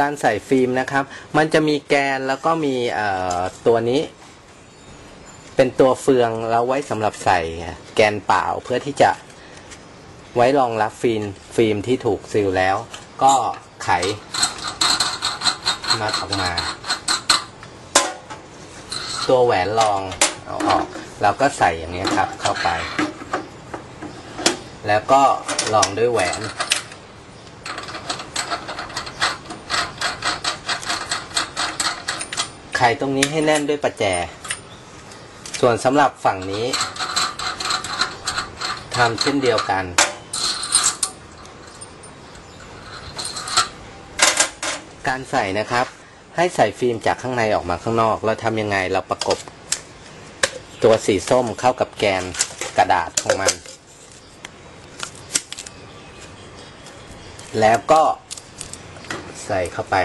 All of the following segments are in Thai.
การใส่ฟิล์มนะครับ มันจะมีแกนแล้วก็มีตัวนี้ เป็นตัวเฟืองแล้วไว้สำหรับใส่แกนเปล่าเพื่อที่จะไว้รองรับฟิล์มฟิล์มที่ถูกซีลแล้ว ก็ไขมาออกมา ตัวแหวนรองเอาออก เราก็ใส่อย่างนี้ครับเข้าไป แล้วก็รองด้วยแหวน ไขตรงนี้ให้แน่นด้วยประแจ ส่วนสำหรับฝั่งนี้ทำเช่นเดียวกัน การใส่นะครับ ให้ใส่ฟิล์มจากข้างในออกมาข้างนอก เราทำยังไงเราประกบ ตัวสีส้มเข้ากับแกนกระดาษของมัน แล้วก็ใส่เข้าไป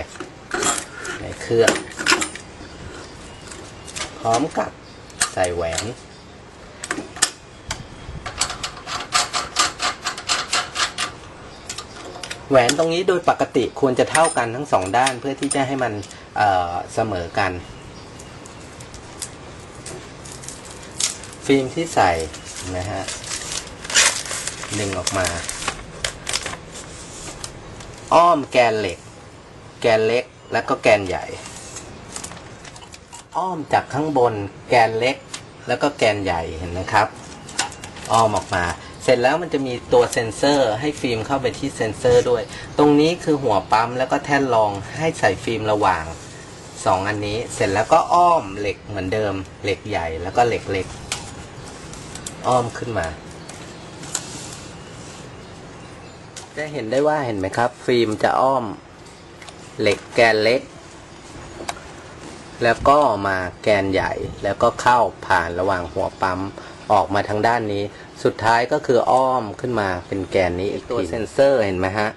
ในเครื่อง พร้อมกับใส่แหวน แหวนตรงนี้โดยปกติควรจะเท่ากันทั้งสองด้านเพื่อที่จะให้มันเเสมอกัน ฟิล์มที่ใส่นะฮะดึงออกมา อ้อมแกนเหล็ก แกนเล็กแล้วก็แกนใหญ่ อ้อมจากข้างบนแกนเล็ก แล้วก็แกนใหญ่เห็นไหมครับ อ้อมออกมา เสร็จแล้วมันจะมีตัวเซ็นเซอร์ให้ฟิล์มเข้าไปที่เซ็นเซอร์ด้วย ตรงนี้คือหัวปั๊มแล้วก็แท่นรองให้ใส่ฟิล์มระหว่างสองอันนี้ เสร็จแล้วก็อ้อมเหล็กเหมือนเดิม เหล็กใหญ่แล้วก็เหล็กเล็ก อ้อมขึ้นมา จะเห็นได้ว่าเห็นไหมครับ ฟิล์มจะอ้อม เหล็กแกนเล็ก แล้วก็มาแกนใหญ่ แล้วก็เข้าผ่านระหว่างหัวปั๊มออกมาทางด้านนี้ สุดท้ายก็คืออ้อมขึ้นมาเป็นแกนนี้อีกตัวเซนเซอร์เห็นไหมฮะ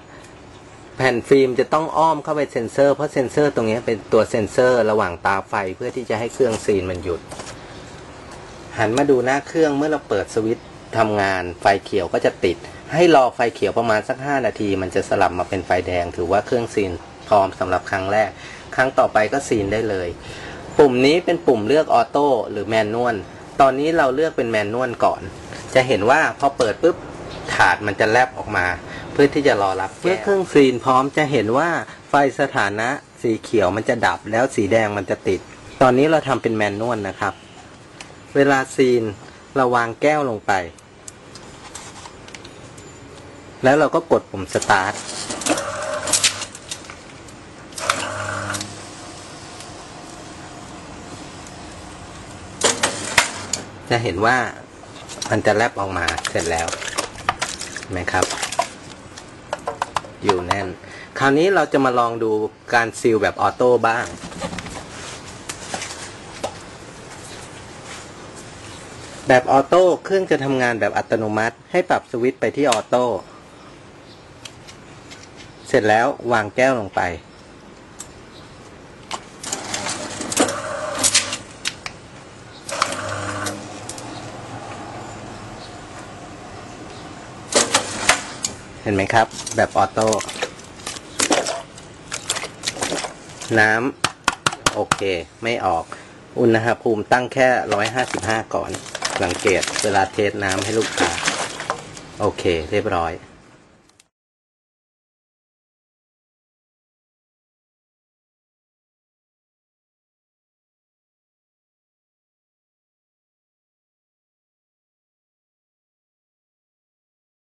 แผ่นฟิล์มจะต้องอ้อมเข้าไปเซ็นเซอร์เพราะเซ็นเซอร์ตรงนี้เป็นตัวเซ็นเซอร์ระหว่างตาไฟเพื่อที่จะให้เครื่องซีนมันหยุด หันมาดูหน้าเครื่องเมื่อเราเปิดสวิตช์ทำงานไฟเขียวก็จะติด ให้รอไฟเขียวประมาณสัก 5 นาที มันจะสลับมาเป็นไฟแดงถือว่าเครื่องซีน พร้อมสำหรับครั้งแรก ครั้งต่อไปก็ซีนได้เลย ปุ่มนี้เป็นปุ่มเลือกออโต้หรือแมนนวลตอนนี้เราเลือกเป็นแมนนวลก่อน จะเห็นว่าพอเปิดปุ๊บถาดมันจะแลบออกมา เพื่อที่จะรอรับเมื่อเครื่องซีนพร้อมจะเห็นว่าไฟสถานะสีเขียวมันจะดับแล้วสีแดงมันจะติด ตอนนี้เราทำเป็นแมนนวลนะครับ เวลาซีนเราวางแก้วลงไป แล้วเราก็กดปุ่มสตาร์ท จะเห็นว่ามันจะแลบออกมาเสร็จแล้วนไหมครับ อยู่แน่น คราวนี้เราจะมาลองดูการซีลแบบออโต้บ้างแบบออโต้เครื่องจะทำงานแบบอัตโนมัติ ให้ปรับสวิตช์ไปที่ออโต้ เสร็จแล้ววางแก้วลงไป เห็นไหมครับ แบบออโต้ น้ำโอเค ไม่ออก อุณหภูมิตั้งแค่ 155 ก่อน สังเกตเวลาเทสน้ำให้ลูกค้า โอเค เรียบร้อย